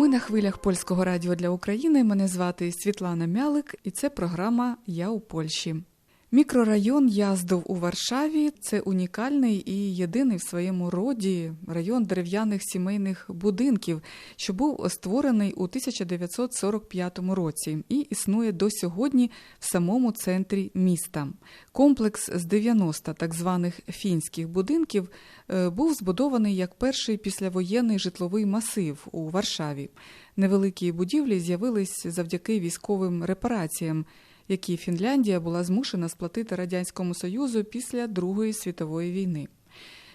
Ми на хвилях польського радіо для України. Мене звати Світлана Мялик, і це програма Я у Польщі. Мікрорайон Яздов у Варшаві це унікальний і єдиний в своєму роді район дерев'яних сімейних будинків, що був створений у 1945 році і існує до сьогодні в самому центрі міста. Комплекс з 90 так званих фінських будинків е, був збудований як перший післявоєнний житловий масив у Варшаві. Невеликі будівлі з'явились завдяки військовим репараціям які Фінляндія була змушена сплатити Радянському Союзу після Другої світової війни.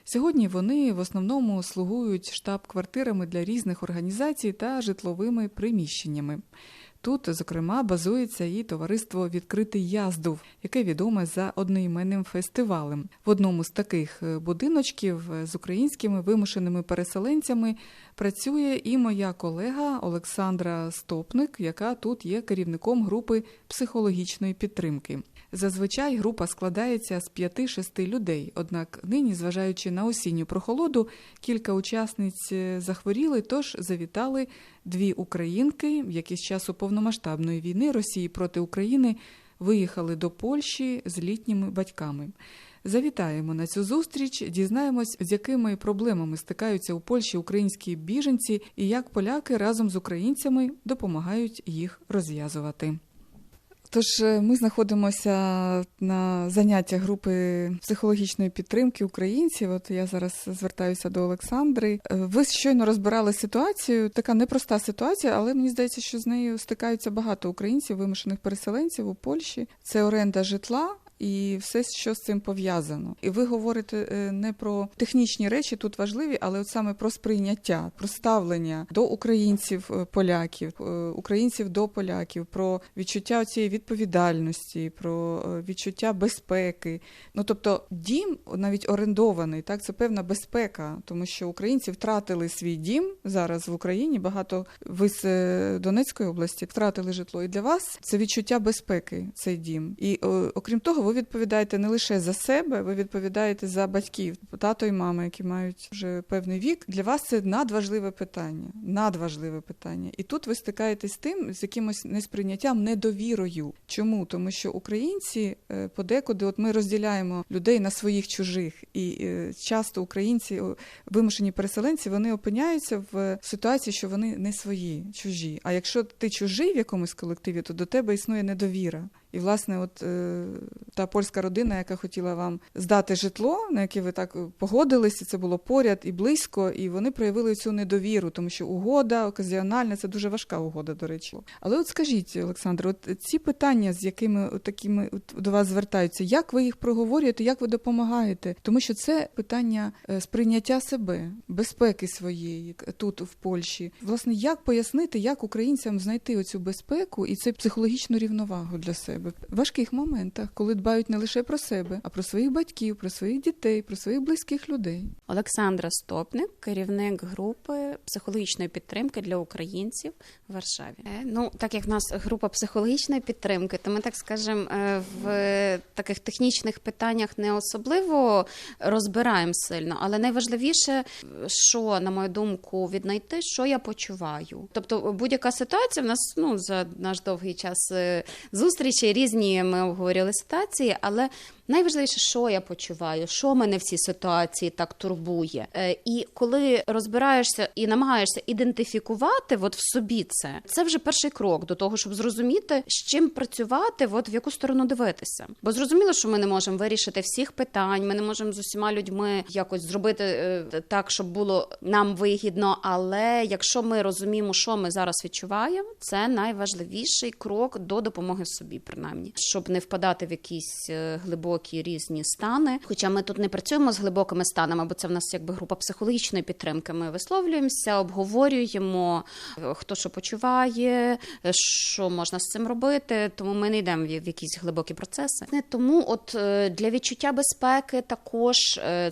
Сьогодні вони в основному слугують штаб-квартирами для різних організацій та житловими приміщеннями. Тут, зокрема, базується і товариство Відкритий Яздув, яке відоме за одноіменним фестивалем. В одному з таких е, будиночків е, з українськими вимушеними переселенцями працює і моя колега Олександра Стопник, яка тут є керівником групи психологічної підтримки. Зазвичай група складається з 5-6 людей. Однак нині, зважаючи на осінню прохолоду, кілька учасниць е, захворіли, тож завітали дві українки, які з часу повномасштабної війни Росії проти України виїхали до Польщі з літніми батьками. Завітаємо на цю зустріч, дізнаємось, з якими проблемами стикаються у Польщі українські біженці і як поляки разом з українцями допомагають їх розв'язувати. Тож е, ми знаходимося на заняттях групи психологічної підтримки українців. От я зараз звертаюся до Олександри. Е, Ви щойно розбирали ситуацію. Така непроста ситуація, але мені здається, що з нею стикаються багато українців, вимушених переселенців у Польщі. Це оренда житла. І все, що з цим пов'язано, і ви говорите е, не про технічні речі тут важливі, але от саме про сприйняття, про ставлення до українців, е, поляків, е, українців до поляків, про відчуття цієї відповідальності, про відчуття безпеки. Ну тобто, дім навіть орендований, так це певна безпека, тому що українці втратили свій дім зараз в Україні. Багато ви з Донецької області втратили житло. І для вас це відчуття безпеки, цей дім. І окрім того ви відповідаєте не лише за себе, ви відповідаєте за батьків, тато і мама, які мають вже певний вік. Для вас це надважливе питання. Надважливе питання. І тут ви стикаєтесь з тим, з якимось несприйняттям, недовірою. Чому? Тому що українці е, подекуди, от ми розділяємо людей на своїх чужих, і е, часто українці, вимушені переселенці, вони опиняються в ситуації, що вони не свої, чужі. А якщо ти чужий в якомусь колективі, то до тебе існує недовіра. І, власне, от е, та польська родина, яка хотіла вам здати житло, на яке ви так погодилися, це було поряд і близько, і вони проявили цю недовіру, тому що угода оказіональна це дуже важка угода, до речі. Але от скажіть, Олександр, от ці питання, з якими от такими от до вас звертаються, як ви їх проговорюєте, як ви допомагаєте? Тому що це питання е, сприйняття себе, безпеки своєї тут в Польщі. Власне, як пояснити, як українцям знайти оцю безпеку і цю психологічну рівновагу для себе? Себе в важких моментах, коли дбають не лише про себе, а про своїх батьків, про своїх дітей, про своїх близьких людей. Олександра Стопник, керівник групи психологічної підтримки для українців в Варшаві. Е, ну так як в нас група психологічної підтримки, то ми так скажемо е, в таких технічних питаннях не особливо розбираємо сильно, але найважливіше, що на мою думку, віднайти, що я почуваю. Тобто, будь-яка ситуація в нас ну за наш довгий час е, зустрічі різні ми обговорювали ситуації, але Найважливіше, що я почуваю, що мене в цій ситуації так турбує. Е, і коли розбираєшся і намагаєшся ідентифікувати от в собі це, це вже перший крок до того, щоб зрозуміти, з чим працювати, от в яку сторону дивитися. Бо зрозуміло, що ми не можемо вирішити всіх питань, ми не можемо з усіма людьми якось зробити е, так, щоб було нам вигідно. Але якщо ми розуміємо, що ми зараз відчуваємо, це найважливіший крок до допомоги собі. Принаймні, щоб не впадати в якісь е, глибокі різні стани. Хоча ми тут не працюємо з глибокими станами, бо це в нас якби група психологічної підтримки. Ми висловлюємося, обговорюємо, е, хто що почуває, е, що можна з цим робити. Тому ми не йдемо в якісь глибокі процеси. Не тому, от для відчуття безпеки також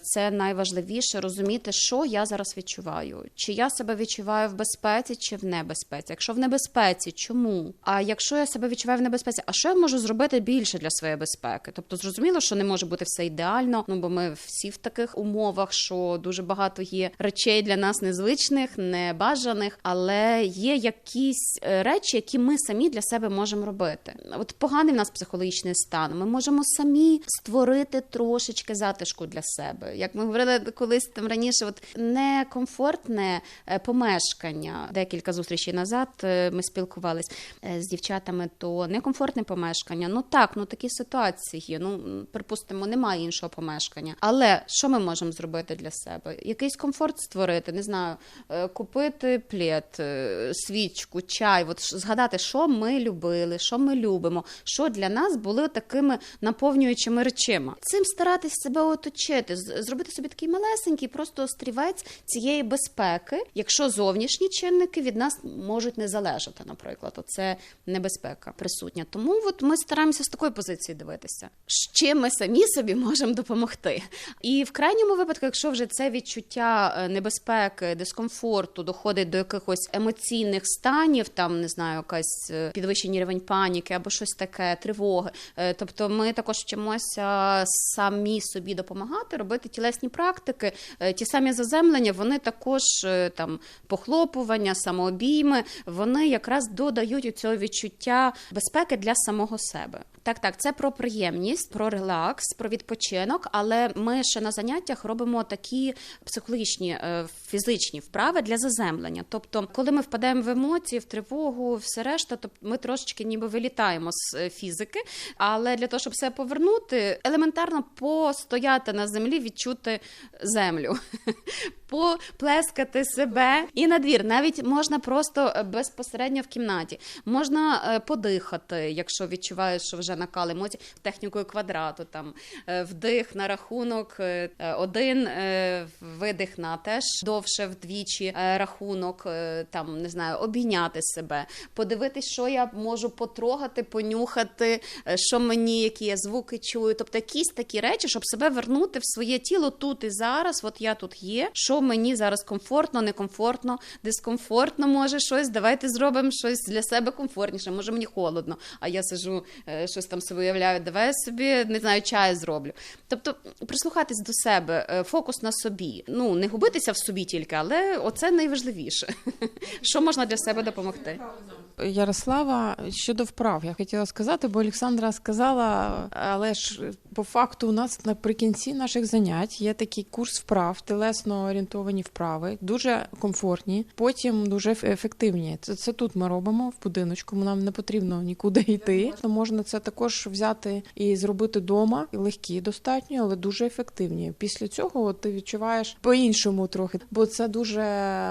це найважливіше розуміти, що я зараз відчуваю, чи я себе відчуваю в безпеці, чи в небезпеці. Якщо в небезпеці, чому? А якщо я себе відчуваю в небезпеці, а що я можу зробити більше для своєї безпеки? Тобто, зрозуміло, що не може бути все ідеально. Ну бо ми всі в таких умовах, що дуже багато є речей для нас незвичних, небажаних, але є якісь е, речі, які ми самі для себе можемо робити. От поганий в нас психологічний стан. Ми можемо самі створити трошечки затишку для себе. Як ми говорили колись там раніше, от некомфортне е, помешкання. Декілька зустрічей назад е, ми спілкувались е, з дівчатами, то некомфортне помешкання. Ну так, ну такі ситуації є. Ну припустимо, немає іншого помешкання. Але що ми можемо зробити для себе? Якийсь комфорт створити, не знаю, е, купити плед, е, свічку, чай. От згадати, що ми любили, що ми любимо, що для нас були такими наповнюючими речима. Цим старатись себе оточити, зробити собі такий малесенький, просто острівець цієї безпеки, якщо зовнішні чинники від нас можуть не залежати, наприклад, оце небезпека присутня. Тому от ми стараємося з такої позиції дивитися, чим ми самі собі можемо допомогти. І в крайньому випадку, якщо вже це відчуття е, небезпеки, дискомфорту доходить до якихось емоційних станів, там не знаю, якась е, підвищений рівень паніки або щось таке, тривоги. Е, Тобто, ми також вчимося самі собі допомагати, робити тілесні практики. Ті самі заземлення, вони також там похлопування, самообійми, вони якраз додають у цього відчуття безпеки для самого себе. Так, так, це про приємність, про релакс, про відпочинок. Але ми ще на заняттях робимо такі психологічні е, фізичні вправи для заземлення. Тобто, коли ми впадаємо в емоції, в тривогу, все решта, то ми трошечки ніби вилітаємо з е, фізики. Але для того, щоб себе повернути, елементарно постояти на землі, відчути землю, поплескати себе і на двір. Навіть можна просто е, безпосередньо в кімнаті. Можна подихати, якщо відчуваєш, що вже накал емоцій, технікою квадрату. Там е, вдих на рахунок е, е, один, видих на теж довше вдвічі рахунок, там не знаю, обійняти себе, подивитись, що я можу потрогати, понюхати, що мені, які я звуки чую. Тобто якісь такі речі, щоб себе вернути в своє тіло тут і зараз. От я тут є. Що мені зараз комфортно, некомфортно, дискомфортно, може щось. Давайте зробимо щось для себе комфортніше. Може мені холодно, а я сижу, е, щось там собі уявляю. Давай я собі не знаю, чаю зроблю. Тобто прислухатись до себе, е, фокус на собі. Ну не губитися в собі тільки, але оце найважливіше. Що можна для себе допомогти? Ярослава, щодо вправ, я хотіла сказати, бо Олександра сказала, але ж по факту у нас наприкінці наших занять є такий курс вправ, телесно орієнтовані вправи, дуже комфортні, потім дуже ефективні. Це, це тут ми робимо в будиночку. Нам не потрібно нікуди йти. То можна це також взяти і зробити вдома. Легкі достатньо, але дуже ефективні. Після цього ти відчуваєш по-іншому трохи, бо це дуже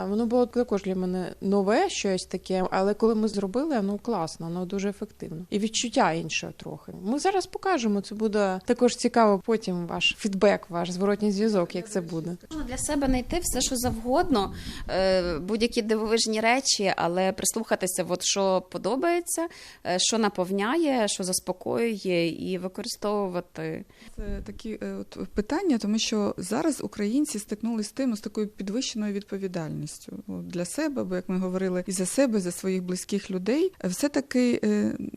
воно було також для мене нове щось таке. Але коли ми зробили, воно класно, воно дуже ефективно. І відчуття інше трохи. Ми зараз покажемо. Це буде також цікаво. Потім ваш фідбек, ваш зворотній зв'язок, як це буде. Можна для себе знайти все, що завгодно, е, будь-які дивовижні речі, але прислухатися, от що подобається, е, що наповняє, що заспокоює, і використовувати. Це такі е, от питання, тому що зараз українці стикнулися з тим з такою підвищеною відповідальністю для себе, бо як ми говорили, і за себе, за своїх близьких людей. Все таки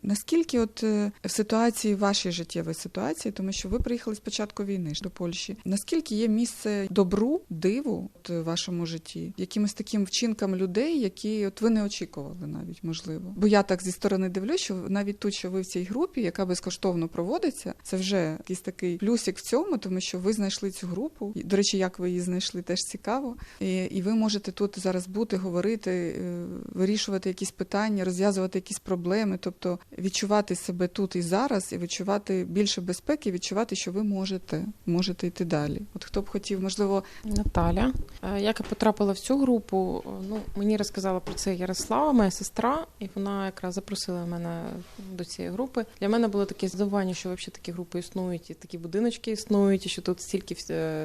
наскільки, от е, в ситуації вашій життєвій ситуації, тому що ви приїхали з початку війни до Польщі, наскільки є місце добру, диву в вашому житті, якимось таким вчинкам людей, які от ви не очікували навіть можливо. Бо я так зі сторони дивлюсь, що навіть тут, що ви в цій групі, яка безкоштовно проводиться, це вже якийсь такий плюсик в цьому, тому що ви знайшли цю групу. До речі, як ви її знайшли, теж цікаво. І, і ви можете тут зараз бути, говорити, е, вирішувати якісь питання. розв'язувати якісь проблеми, тобто відчувати себе тут і зараз, і відчувати більше безпеки, відчувати, що ви можете, можете йти далі. От хто б хотів, можливо, Наталя. Е, Як я потрапила в цю групу, ну мені розказала про це Ярослава, моя сестра, і вона якраз запросила мене до цієї групи. Для мене було таке здивування, що взагалі такі групи існують, і такі будиночки існують, і що тут стільки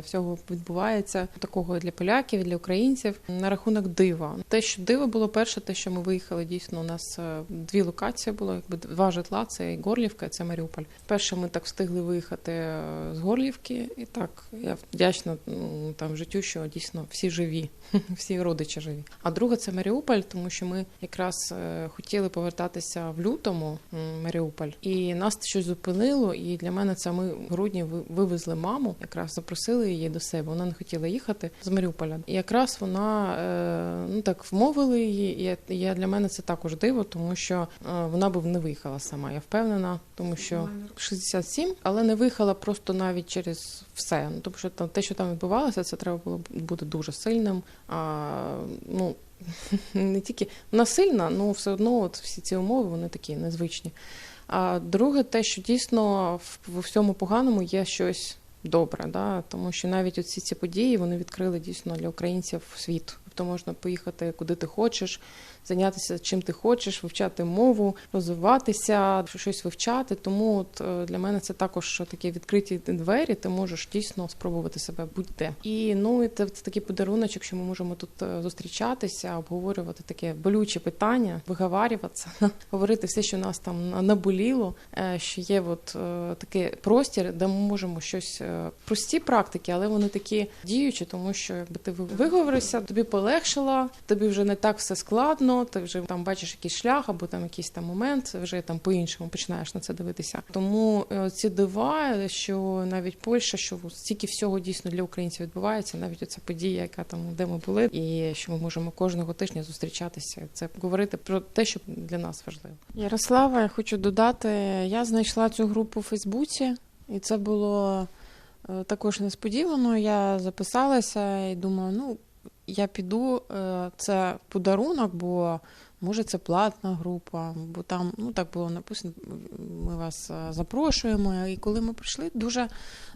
всього відбувається такого для поляків, для українців. На рахунок дива, те, що диво було перше, те, що ми виїхали, дійсно у нас е, дві локації було, якби два житла. Це і Горлівка, і це Маріуполь. Перше, ми так встигли виїхати е, з Горлівки, і так я вдячна там життю, що дійсно всі живі, всі родичі живі. А друге це Маріуполь, тому що ми якраз е, хотіли повертатися в лютому Маріуполь, і нас щось зупинило. І для мене це ми в грудні ви- вивезли маму, якраз запросили її до себе. Вона не хотіла їхати з Маріуполя. І якраз вона е, ну так вмовили її. І я, для мене це також диво, тому що е, вона б не виїхала сама. Я впевнена, тому що 67, але не виїхала просто навіть через все. Ну тому що там те, що там відбувалося, це треба було бути дуже сильним. А ну не тільки вона сильна, але все одно от всі ці умови вони такі незвичні. А друге, те, що дійсно в, всьому поганому є щось добре, да? тому що навіть оці ці події вони відкрили дійсно для українців світ. Тобто можна поїхати куди ти хочеш, зайнятися чим ти хочеш, вивчати мову, розвиватися, щось вивчати. Тому от е, для мене це також такі відкриті двері. Ти можеш дійсно спробувати себе будь-де. І ну і це, це такий подарунок, якщо ми можемо тут е, зустрічатися, обговорювати таке болюче питання, виговарюватися, говорити все, що нас там наболіло. е, Що є от такий простір, де ми можемо щось прості практики, але вони такі діючі, тому що якби ти ви- виговорився, тобі полегшило, тобі вже не так все складно, ти вже там бачиш якийсь шлях або там якийсь там момент, вже там по-іншому починаєш на це дивитися. Тому е, ці дива, що навіть Польща, що стільки всього дійсно для українців відбувається, навіть оця подія, яка там де ми були, і що ми можемо кожного тижня зустрічатися. Це говорити про те, що для нас важливо. Ярослава, я хочу додати, я знайшла цю групу у Фейсбуці, і це було е, також несподівано. Я записалася і думаю, ну я піду, е, це подарунок, бо може це платна група, бо там ну так було написано. Ми вас е, запрошуємо. І коли ми прийшли, дуже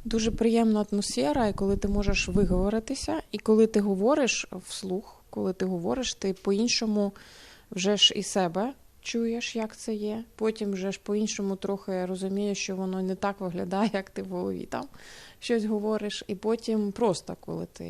дуже приємна атмосфера, і коли ти можеш виговоритися, і коли ти говориш вслух, коли ти говориш, ти по-іншому вже ж і себе чуєш, як це є. Потім вже ж по-іншому трохи розумієш, що воно не так виглядає, як ти в голові там щось говориш. І потім просто, коли ти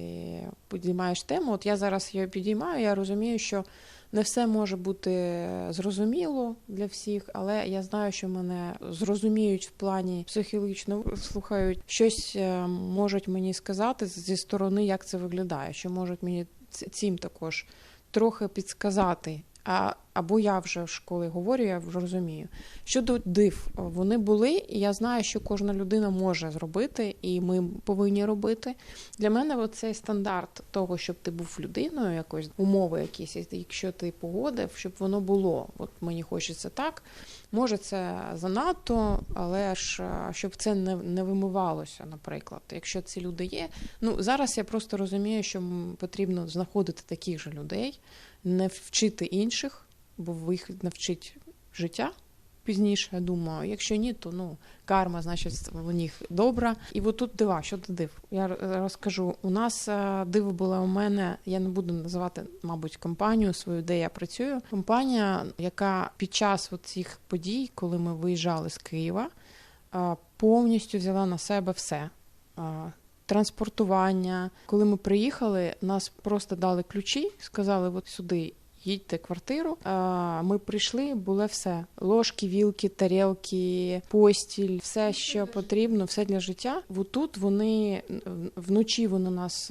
підіймаєш тему, от я зараз її підіймаю, я розумію, що не все може бути зрозуміло для всіх, але я знаю, що мене зрозуміють в плані психологічно слухають, щось е, можуть мені сказати зі сторони, як це виглядає, що можуть мені цим також трохи підсказати. А або я вже в школі говорю, я вже розумію. Щодо див, вони були, і я знаю, що кожна людина може зробити, і ми повинні робити. Для мене цей стандарт того, щоб ти був людиною, якось умови якісь, якщо ти погодив, щоб воно було. От мені хочеться так. Може, це занадто, але ж щоб це не, не вимивалося, наприклад. Якщо ці люди є. Ну зараз я просто розумію, що потрібно знаходити таких же людей, не вчити інших, бо їх навчить життя. Пізніше я думаю, якщо ні, то ну карма, значить, у них добра. І от тут дива, щодо див. Я розкажу. У нас е, диво було у мене. Я не буду називати, мабуть, компанію свою, де я працюю. Компанія, яка під час цих подій, коли ми виїжджали з Києва, е, повністю взяла на себе все. Транспортування. Коли ми приїхали, нас просто дали ключі, сказали: от сюди їдьте квартиру. А, Ми прийшли, було все: ложки, вілки, тарілки, постіль, все, що потрібно, все для життя. Тут вони вночі вони нас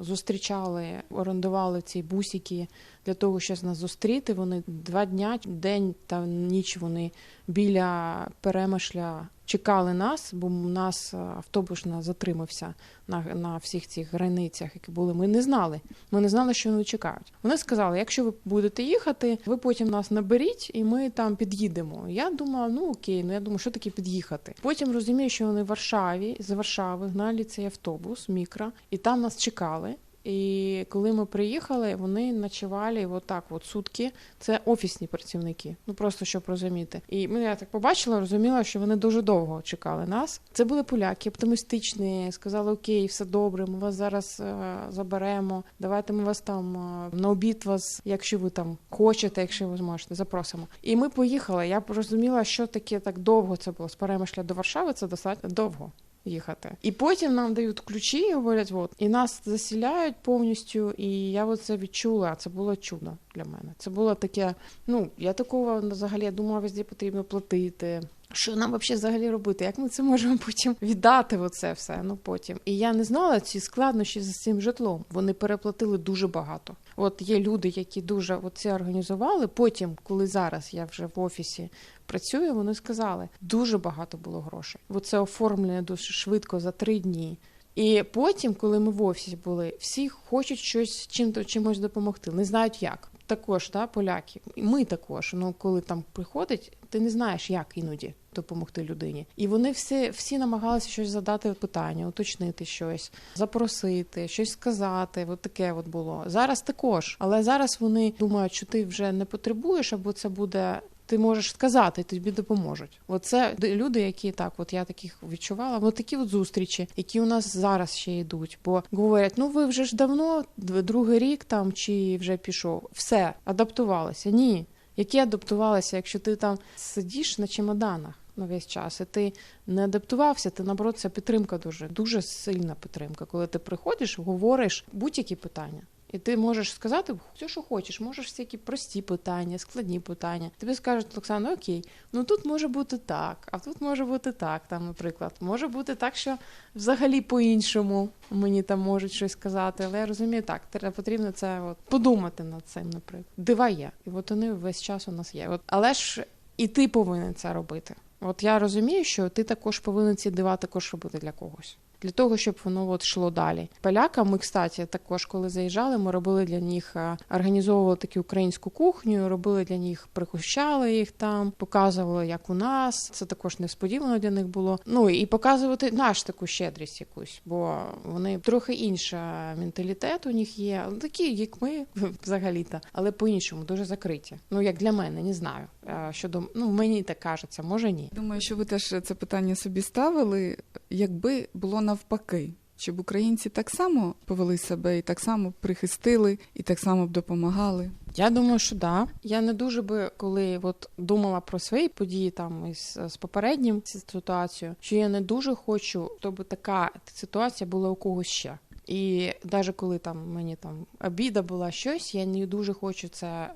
зустрічали, орендували ці бусики для того, щоб нас зустріти. Вони два дня, день та ніч вони біля перемишля чекали нас, бо у нас автобус нас затримався на, на всіх цих границях, які були. Ми не знали. Ми не знали, що вони чекають. Вони сказали: якщо ви будете їхати, ви потім нас наберіть, і ми там під'їдемо. Я думала, ну окей, ну я думаю, що таке під'їхати. Потім розумію, що вони в Варшаві з Варшави гнали цей автобус, мікро, і там нас чекали. І коли ми приїхали, вони ночували отак, от сутки. Це офісні працівники. Ну просто щоб розуміти. І ми я так побачила, розуміла, що вони дуже довго чекали нас. Це були поляки, оптимістичні. Сказали: Окей, все добре, ми вас зараз е, заберемо. Давайте ми вас там е, на обід вас, якщо ви там хочете, якщо ви зможете, запросимо. І ми поїхали. Я розуміла, що таке так довго це було з Перемишля до Варшави. Це достатньо довго їхати. І потім нам дають ключі і говорять, от і нас засіляють повністю. І я це відчула. Це було чудо для мене. Це було таке. Ну я такого взагалі я думала, везде потрібно платити. Що нам взагалі взагалі робити? Як ми це можемо потім віддати? Оце все? Ну потім. І я не знала ці складнощі з цим житлом. Вони переплатили дуже багато. От є люди, які дуже це організували. Потім, коли зараз я вже в офісі працюю, вони сказали, дуже багато було грошей. Бо це оформлено дуже швидко за три дні. І потім, коли ми в офісі були, всі хочуть щось чим чимось допомогти, не знають як. Також да, поляки, ми також. Ну коли там приходить, ти не знаєш, як іноді допомогти людині. І вони всі всі намагалися щось задати питання, уточнити щось, запросити, щось сказати. От таке от було зараз також. Але зараз вони думають, що ти вже не потребуєш, або це буде. Ти можеш сказати, тобі допоможуть. Оце люди, які так, от я таких відчувала. От такі от зустрічі, які у нас зараз ще йдуть. Бо говорять, ну ви вже ж давно, другий рік там чи вже пішов, все адаптувалися. Ні, які адаптувалися, якщо ти там сидиш на чемоданах на весь час, і ти не адаптувався, ти наоборот, це підтримка дуже дуже сильна підтримка. Коли ти приходиш, говориш будь-які питання. І ти можеш сказати все, що хочеш, можеш всякі прості питання, складні питання. Тобі скажуть, Олександр, окей, ну тут може бути так, а тут може бути так. Там, наприклад, може бути так, що взагалі по-іншому мені там можуть щось сказати. Але я розумію, так, треба потрібно це от подумати над цим, наприклад. Дива є, і от вони весь час у нас є. От, але ж і ти повинен це робити. От я розумію, що ти також повинен ці дива також робити для когось. Для того щоб воно от йшло далі. Полякам ми, кстати, також коли заїжджали, ми робили для них, організовували таку українську кухню, робили для них, пригощали їх там, показували, як у нас. Це також несподівано для них було. Ну і показувати наш таку щедрість якусь, бо вони трохи інша менталітет у них є, такі, як ми взагалі-то, але по-іншому дуже закриті. Ну як для мене, не знаю. Щодо ну мені так кажеться, може ні. Думаю, що ви теж це питання собі ставили, якби було навпаки, щоб українці так само повели себе і так само прихистили, і так само б допомагали. Я думаю, що да. Я не дуже би коли от думала про свої події там із з попереднім ситуацією, що я не дуже хочу, щоб така ситуація була у когось ще. І навіть коли там мені там обіда була щось, я не дуже хочу це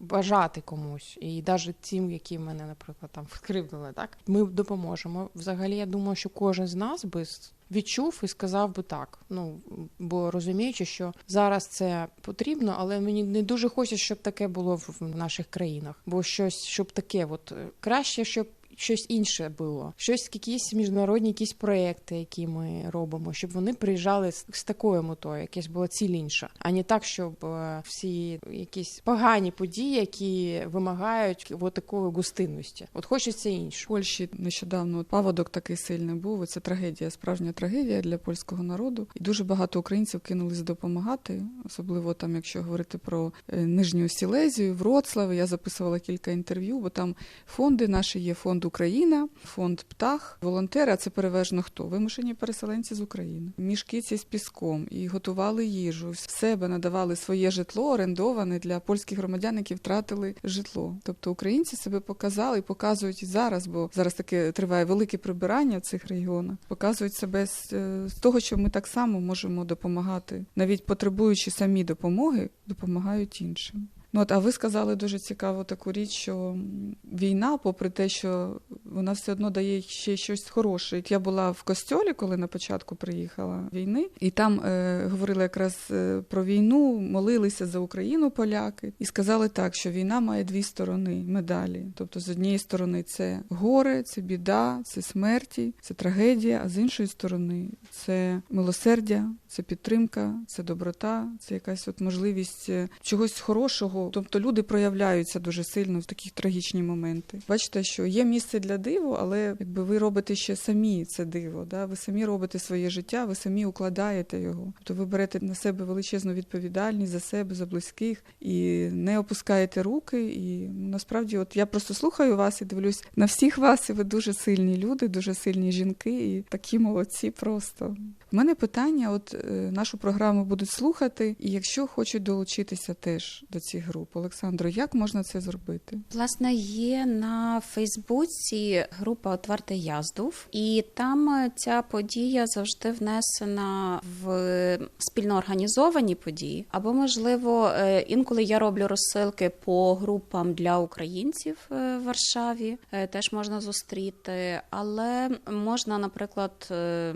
бажати комусь. І навіть тим, які мене, наприклад, там вкривдили, так ми допоможемо. Взагалі, я думаю, що кожен з нас би відчув і сказав би так. Ну бо розуміючи, що зараз це потрібно, але мені не дуже хочеться, щоб таке було в наших країнах, бо щось щоб таке, от краще, щоб щось інше було, щось якісь міжнародні якісь проекти, які ми робимо, щоб вони приїжджали з, такою метою, якась була ціль інша, а не так, щоб е, всі якісь погані події, які вимагають от такої гостинності. От хочеться інше. В Польщі нещодавно паводок такий сильний був. Це трагедія, справжня трагедія для польського народу. І дуже багато українців кинулись допомагати, особливо там, якщо говорити про Нижню Сілезію, Вроцлав. Я записувала кілька інтерв'ю, бо там фонди наші є фонд Україна, фонд Птах, волонтери. А це переважно хто? Вимушені переселенці з України. Мішки ці з піском і готували їжу. В себе надавали своє житло, орендоване для польських громадян, які втратили житло. Тобто українці себе показали і показують і зараз, бо зараз таке триває велике прибирання в цих регіонах. Показують себе з, з того, що ми так само можемо допомагати, навіть потребуючи самі допомоги, допомагають іншим. Ну от, а ви сказали дуже цікаву таку річ, що війна, попри те, що вона все одно дає ще щось хороше. Я була в костьолі, коли на початку приїхала війни, і там е, говорили якраз е, про війну, молилися за Україну поляки, і сказали так, що війна має дві сторони медалі. Тобто, з однієї сторони, це горе, це біда, це смерті, це трагедія. А з іншої сторони, це милосердя, це підтримка, це доброта, це якась от можливість чогось хорошого що тобто люди проявляються дуже сильно в такі трагічні моменти. Бачите, що є місце для диву, але якби ви робите ще самі це диво. Да? Ви самі робите своє життя, ви самі укладаєте його. Тобто ви берете на себе величезну відповідальність за себе, за близьких і не опускаєте руки. І ну, насправді, от я просто слухаю вас і дивлюсь на всіх вас, і ви дуже сильні люди, дуже сильні жінки, і такі молодці просто. У мене питання: от е, нашу програму будуть слухати, і якщо хочуть долучитися теж до цих груп, Олександро, як можна це зробити? Власне, є на Фейсбуці група Отвертий Яздув, і там е, ця подія завжди внесена в спільно організовані події. Або, можливо, е, інколи я роблю розсилки по групам для українців е, в Варшаві, теж можна зустріти. Але можна, наприклад,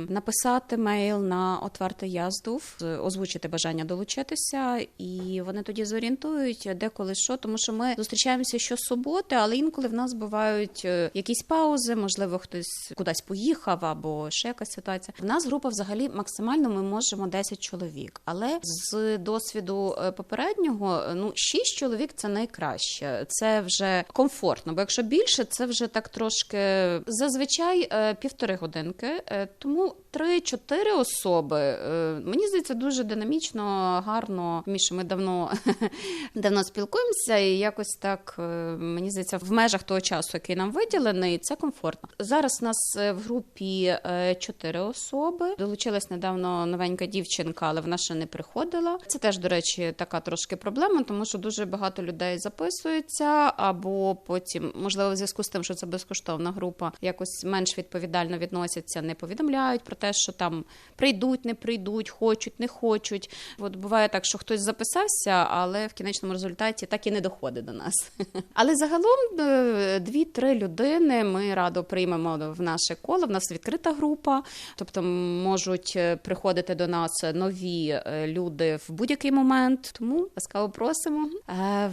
написати мейл на Отвертий Яздув, озвучити бажання долучитися, і вони тоді зорієнтують, де коли що, тому що ми зустрічаємося щосуботи, але інколи в нас бувають е, якісь паузи, можливо, хтось кудись поїхав або ще якась ситуація. В нас група взагалі максимально ми можемо 10 чоловік, але з досвіду е, попереднього, е, ну 6 чоловік це найкраще. Це вже комфортно. Бо якщо більше, це вже так трошки зазвичай півтори годинки. Тому 3-4 особи. Мені здається, дуже динамічно, гарно. Міша, ми давно давно спілкуємося, і якось так е, мені здається, в межах того часу, який нам виділений, це комфортно. Зараз у нас е, в групі е, чотири особи. Долучилась недавно новенька дівчинка, але вона ще не приходила. Це теж, до речі, така трошки проблема, тому що дуже багато людей записуються, або потім, можливо, в зв'язку з тим, що це безкоштовна група, якось менш відповідально відносяться, не повідомляють про те, що там прийдуть, не прийдуть, хочуть, не хочуть. От буває так, що хтось записався, але в кінечному результаті так і не доходить до нас. Але загалом е, дві-три людини ми радо приймемо в наше коло. В нас відкрита група, тобто можуть е, приходити до нас нові е, люди в будь-який момент. Тому ласкаво просимо.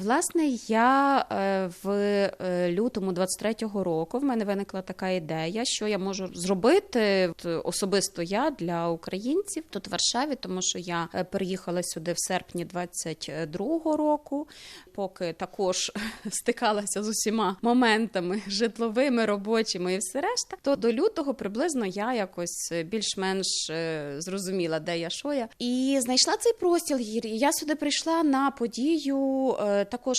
Власне, я в лютому 23-го року в мене виникла така ідея, що я можу зробити особисто я для українців тут в Варшаві, тому що я переїхала сюди в серпні 22-го року, поки також стикалася з усіма моментами житловими, робочими і все решта. То до лютого приблизно я якось е, більш-менш е, зрозуміла, де я що я, і знайшла цей простіл. І Я сюди прийшла на подію. е, Також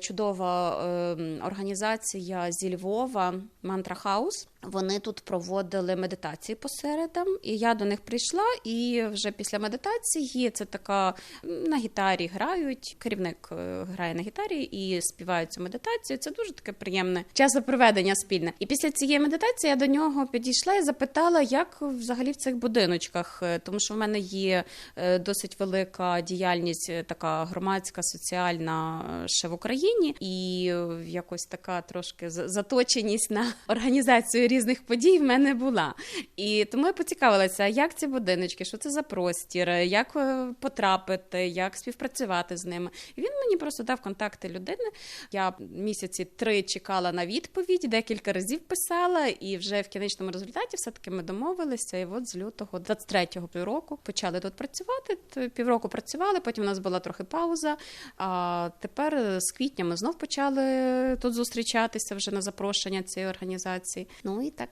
чудова е, організація зі Львова Мантра Хаус. Вони тут проводили медитації по середам, і я до них прийшла. І вже після медитації це така на гітарі грають. Керівник е, грає на гітарі і співають цю медитацію. Це дуже таке приємне часопроведення спільне. І після цієї медитації я до нього підійшла і запитала, як взагалі в цих будиночках, Е, тому що в мене є е, досить велика діяльність, така громадська, соціальна ще в Україні, і якось така трошки заточеність на організацію різних подій в мене була. І тому я поцікавилася, як ці будиночки, що це за простір, як е, потрапити, як співпрацювати з ними. І він мені просто дав контакти людини. Я місяці три чекала на відповідь, декілька разів писала, і вже в кінечному результаті все-таки ми домовилися. І от з лютого 23-го півроку почали тут працювати. Півроку працювали, потім у нас була трохи пауза. А тепер е, з квітня ми знов почали тут зустрічатися вже на запрошення цієї організації. Ну і так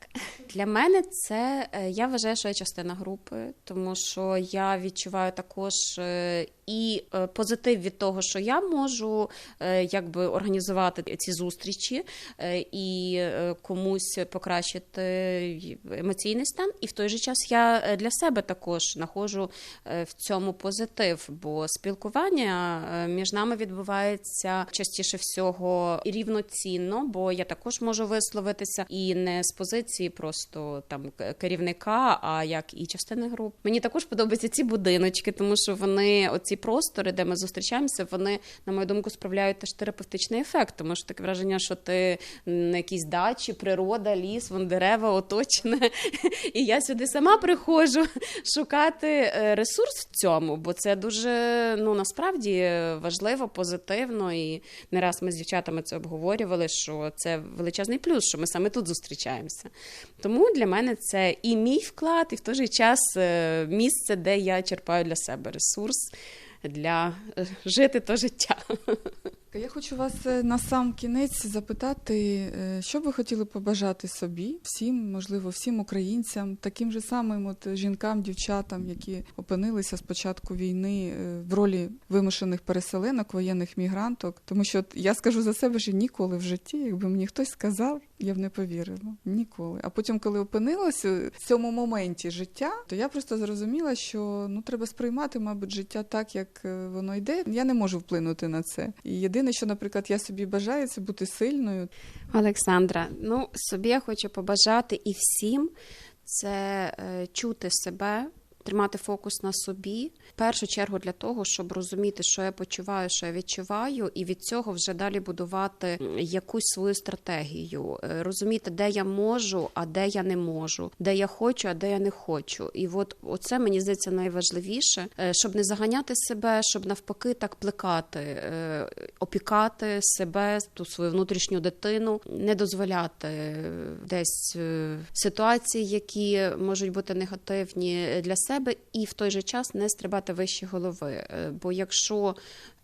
для мене це е, я вважаю, що я частина групи, тому що я відчуваю також е, і е, позитив від того, що я можу якби організувати ці зустрічі і комусь покращити емоційний стан. І в той же час я для себе також знаходжу в цьому позитив, бо спілкування між нами відбувається частіше всього рівноцінно, бо я також можу висловитися і не з позиції просто там керівника, а як і частини груп. Мені також подобаються ці будиночки, тому що вони, оці простори, де ми зустрічаємося, вони, на мою думку, справляють теж терапевтичний ефект, тому що таке враження, що ти на якійсь дачі, природа, ліс, вон дерева оточене. І я сюди сама приходжу шукати е, ресурс в цьому, бо це дуже ну насправді важливо, позитивно. І не раз ми з дівчатами це обговорювали, що це величезний плюс, що ми саме тут зустрічаємося. Тому для мене це і мій вклад, і в той же час е, місце, де я черпаю для себе ресурс для е, жити то життя. Я хочу вас е, на сам кінець запитати, що ви хотіли побажати собі, всім, можливо, всім українцям, таким же самим от жінкам, дівчатам, які опинилися з початку війни в ролі вимушених переселенок, воєнних мігранток. Тому що я скажу за себе, що ніколи в житті, якби мені хтось сказав, я б не повірила. Ніколи. А потім, коли опинилася в цьому моменті життя, то я просто зрозуміла, що ну треба сприймати, мабуть, життя так, як е, воно йде. Я не можу вплинути на це. І єдине, що, наприклад, я собі бажаю, це бути сильною. Олександра, ну собі я хочу побажати і всім це е, чути себе, тримати фокус на собі. В першу чергу для того, щоб розуміти, що я почуваю, що я відчуваю, і від цього вже далі будувати якусь свою стратегію, Е, розуміти, де я можу, а де я не можу, де я хочу, а де я не хочу. І от оце мені здається найважливіше, е, щоб не заганяти себе, щоб навпаки так плекати, е, опікати себе, ту свою внутрішню дитину, не дозволяти десь ситуації, які можуть бути негативні для себе, і в той же час не стрибати вище голови. Е, Бо якщо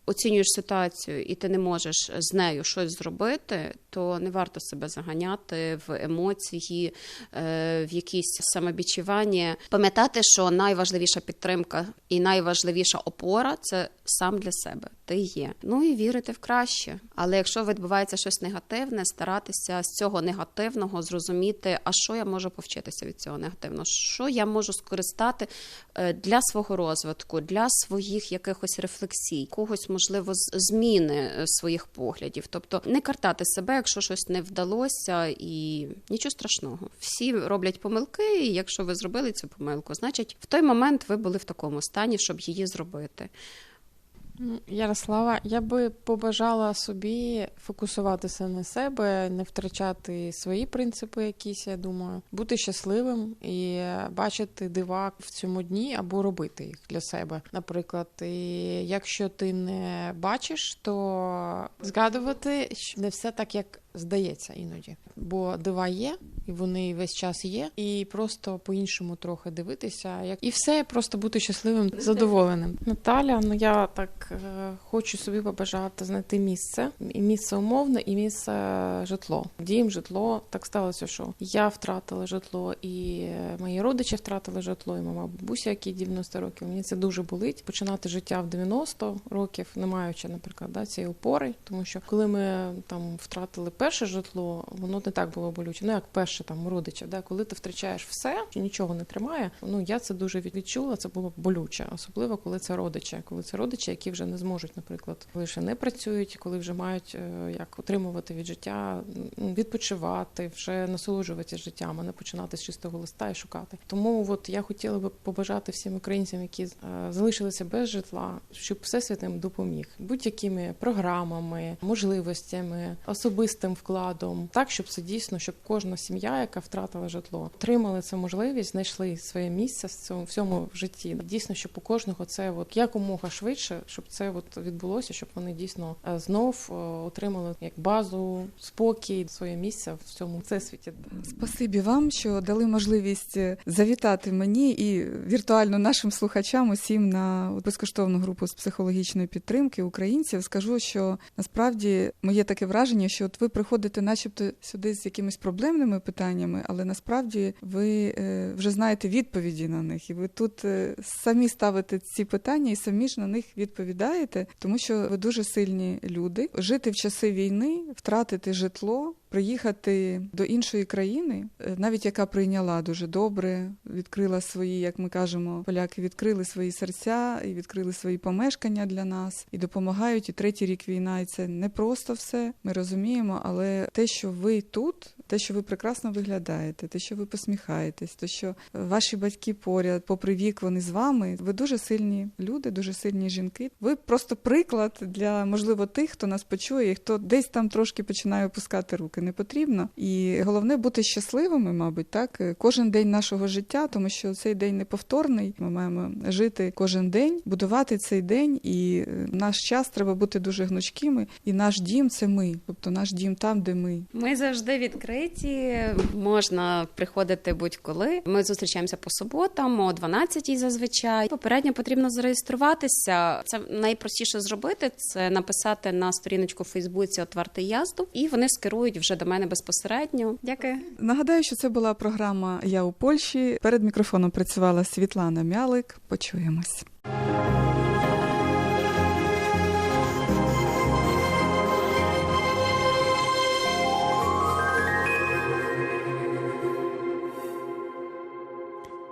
Оцінюєш ситуацію, і ти не можеш з нею щось зробити, то не варто себе заганяти в емоції, е, в якісь самобічування. Пам'ятати, що найважливіша підтримка і найважливіша опора це сам для себе. Ти є. Ну і вірити в краще. Але якщо відбувається щось негативне, старатися з цього негативного зрозуміти, а що я можу повчитися від цього негативного, що я можу скористати е, для свого розвитку, для своїх якихось рефлексій, когось можливо зміни е, своїх поглядів. Тобто не картати себе, якщо щось не вдалося, і нічого страшного. Всі роблять помилки, і якщо ви зробили цю помилку, значить в той момент ви були в такому стані, щоб її зробити. Ну, Ярослава, я би побажала собі фокусуватися на себе, не втрачати свої принципи, якісь, я думаю, бути щасливим і бачити дива в цьому дні або робити їх для себе. Наприклад, і якщо ти не бачиш, то згадувати, що не все так, як здається іноді. Бо дива є, і вони весь час є, і просто по-іншому трохи дивитися, як і все, просто бути щасливим, задоволеним. Наталя, ну я так е, хочу собі побажати знайти місце, і місце умовне, і місце житло. Дім, житло. Так сталося, що я втратила житло, і е, мої родичі втратили житло, і мама бабуся, якій 90 років. Мені це дуже болить. Починати життя в 90 років, не маючи, наприклад, да, цієї опори, тому що коли ми там втратили перше житло, воно не так було болюче. Ну як перше там родича, да, коли ти втрачаєш все, нічого не тримає. Ну я це дуже відчула. Це було болюче, особливо коли це родичі, коли це родичі, які вже не зможуть, наприклад, коли ще не працюють, коли вже мають е, як отримувати від життя, відпочивати, вже насолоджуватися життям, а не починати з чистого листа і шукати. Тому от я хотіла би побажати всім українцям, які е, залишилися без житла, щоб всесвіт їм допоміг будь-якими програмами, можливостями, особистим вкладом, так щоб це дійсно, щоб кожна сім'я, яка втратила житло, отримали цю можливість, знайшли своє місце в цьому всьому в житті. Дійсно, щоб у кожного це от якомога швидше, щоб це от відбулося, щоб вони дійсно е, знов е, отримали як базу, спокій, своє місце в цьому всесвіті. Спасибі вам, що дали можливість е, завітати мені і віртуально нашим слухачам усім на безкоштовну групу з психологічної підтримки українців. Скажу, що насправді моє таке враження, що от ви приходите, начебто, сюди з якимись проблемними питаннями, але насправді ви е, вже знаєте відповіді на них, і ви тут е, самі ставите ці питання і самі ж на них відповідаєте, тому що ви дуже сильні люди. Жити в часи війни, втратити житло. Приїхати до іншої країни, е, навіть яка прийняла дуже добре, відкрила свої, як ми кажемо, поляки відкрили свої серця і відкрили свої помешкання для нас і допомагають. І третій рік війна, і це не просто все. Ми розуміємо, але те, що ви тут, те, що ви прекрасно виглядаєте, те, що ви посміхаєтесь, те, що ваші батьки поряд, попри вік, вони з вами. Ви дуже сильні люди, дуже сильні жінки. Ви просто приклад для можливо тих, хто нас почує, і хто десь там трошки починає опускати руки. Не потрібно. І головне бути щасливими, мабуть, так кожен день нашого життя, тому що цей день неповторний. Ми маємо жити кожен день, будувати цей день, і е, наш час треба бути дуже гнучкими. І наш дім це ми, тобто наш дім там, де ми. Ми завжди відкриті відкриті. Можна приходити будь-коли. Ми зустрічаємося по суботам, о 12 зазвичай. Попередньо потрібно зареєструватися. Це найпростіше зробити. Це написати на сторіночку в Фейсбуці «Отвартий язду, і вони скерують вже до мене безпосередньо. Дякую. Нагадаю, що це була програма Я у Польщі. Перед мікрофоном працювала Світлана Мялик. Почуємось.